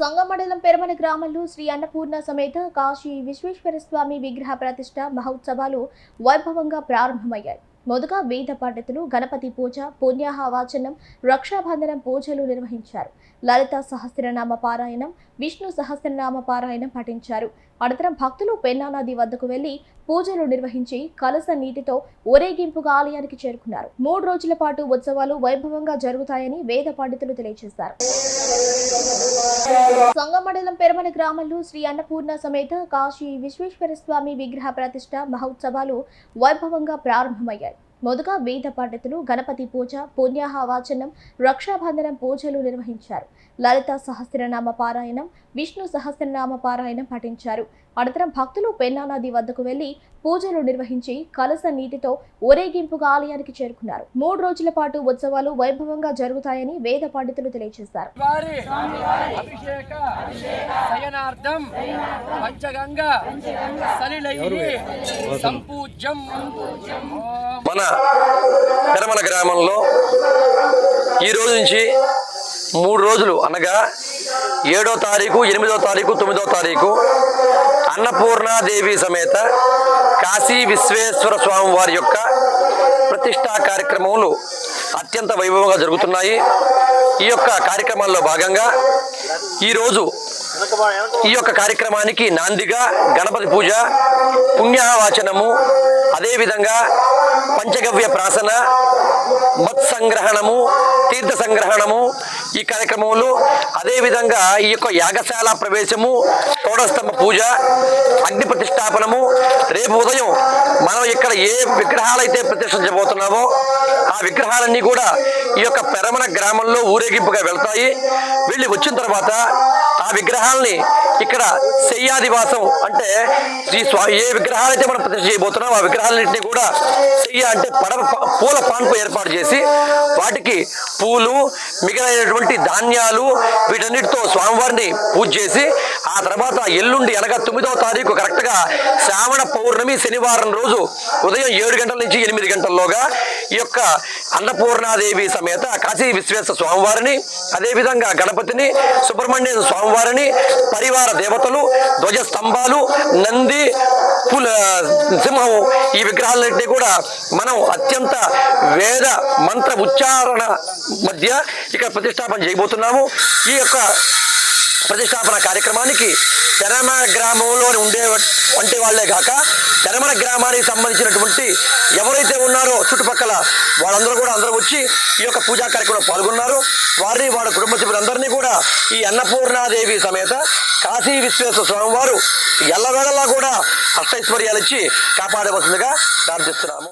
సంగమండలం పెరమని గ్రామంలో శ్రీ అన్నపూర్ణ సమేత కాశీ విశ్వేశ్వర స్వామి విగ్రహ ప్రతిష్ట మహోత్సవాలు వైభవంగా ప్రారంభమయ్యాయి. మొదట వేద పండితులు గణపతి పూజ పుణ్యాహవాచనం రక్షాబంధనం పూజలు నిర్వహించారు. లలిత సహస్రనామ పారాయణం విష్ణు సహస్రనామ పారాయణం పఠించారు. అనంతరం భక్తులు పెన్నా నది వద్దకు వెళ్ళి పూజలు నిర్వహించి కలస నీటితో ఊరేగింపుగా ఆలయానికి చేరుకున్నారు. మూడు రోజుల పాటు ఉత్సవాలు వైభవంగా జరుగుతాయని వేద పండితులు తెలియజేశారు. సంగమండలం పెరమల గ్రామంలో శ్రీ అన్నపూర్ణ సమేత కాశీ విశ్వేశ్వర స్వామి విగ్రహ ప్రతిష్ట మహోత్సవాలు వైభవంగా ప్రారంభమయ్యాయి. మొదగా వేద పండితులు గణపతి పూజ పుణ్యాహ వాచనం రక్షాబంధనం పూజలు నిర్వహించారు. లలిత సహస్రనామ పారాయణం విష్ణు సహస్రనామ పారాయణం పఠించారు. అనంతరం భక్తులు పెన్నా నది వద్దకు వెళ్ళి పూజలు నిర్వహించి కలస నీటితో ఊరేగింపుగా ఆలయానికి చేరుకున్నారు. మూడు రోజుల పాటు ఉత్సవాలు వైభవంగా జరుగుతాయని వేద పండితులు తెలియజేశారు. మన పెరమల గ్రామంలో ఈ రోజు నుంచి మూడు రోజులు అనగా ఏడో తారీఖు ఎనిమిదో తారీఖు తొమ్మిదో తారీఖు అన్నపూర్ణాదేవి సమేత కాశీ విశ్వేశ్వర స్వామి వారి యొక్క ప్రతిష్టా కార్యక్రమములు అత్యంత వైభవంగా జరుగుతున్నాయి. ఈ యొక్క కార్యక్రమాల్లో భాగంగా ఈరోజు ఈ యొక్క కార్యక్రమానికి నాందిగా గణపతి పూజ పుణ్యవాచనము అదేవిధంగా పంచగవ్య ప్రాసన మత్ సంగ్రహణము తీర్థ సంగ్రహణము ఈ కార్యక్రమంలో అదేవిధంగా ఈ యొక్క యాగశాల ప్రవేశము తోడస్తంభ పూజ అగ్ని ప్రతిష్టాపనము. రేపు ఉదయం మనం ఇక్కడ ఏ విగ్రహాలైతే ప్రతిష్ఠించబోతున్నామో ఆ విగ్రహాలన్నీ కూడా ఈ యొక్క పెరమన గ్రామంలో ఊరేగింపుగా వెళ్తాయి. వెళ్ళి వచ్చిన తర్వాత ఆ విగ్రహాలని ఇక్కడ శయ్యాదివాసం అంటే ఈ స్వా ఏ విగ్రహాలైతే మనం ప్రతిష్ఠ చేయబోతున్నాం ఆ విగ్రహాలన్నింటినీ కూడా శయ్య అంటే పడవ పూల పాన్పు ఏర్పాటు చేసి వాటికి పూలు మిగిలినటువంటి ధాన్యాలు వీటన్నిటితో స్వామివారిని పూజ చేసి ఆ తర్వాత ఎల్లుండి అనగా తొమ్మిదవ తారీఖు కరెక్ట్గా శ్రావణ పౌర్ణమి శనివారం రోజు ఉదయం ఏడు గంటల నుంచి ఎనిమిది గంటల్లోగా ఈ యొక్క అన్నపూర్ణాదేవి సమేత కాశీ విశ్వేశ్వర స్వామివారిని అదేవిధంగా గణపతిని సుబ్రహ్మణ్య స్వామివారిని పరివార దేవతలు ధ్వజ స్తంభాలు నంది పుల సింహం ఈ విగ్రహాలన్నింటినీ కూడా మనం అత్యంత వేద మంత్ర ఉచ్చారణ మధ్య ఇక్కడ ప్రతిష్టాపన చేయబోతున్నాము. ఈ యొక్క ప్రతిష్టాపన కార్యక్రమానికి తెరమల గ్రామంలో ఉండే వంటి వాళ్ళే కాక తెరమల గ్రామానికి సంబంధించినటువంటి ఎవరైతే ఉన్నారో చుట్టుపక్కల వాళ్ళందరూ కూడా అందరూ వచ్చి ఈ యొక్క పూజా కార్యక్రమంలో పాల్గొన్నారు. వారిని వాళ్ళ కుటుంబ సభ్యులందరినీ కూడా ఈ అన్నపూర్ణాదేవి సమేత కాశీ విశ్వేశ్వర స్వామి వారు ఎల్లవేళలా కూడా అష్టైశ్వర్యాలు ఇచ్చి కాపాడవలసిందిగా ప్రార్థిస్తున్నాము.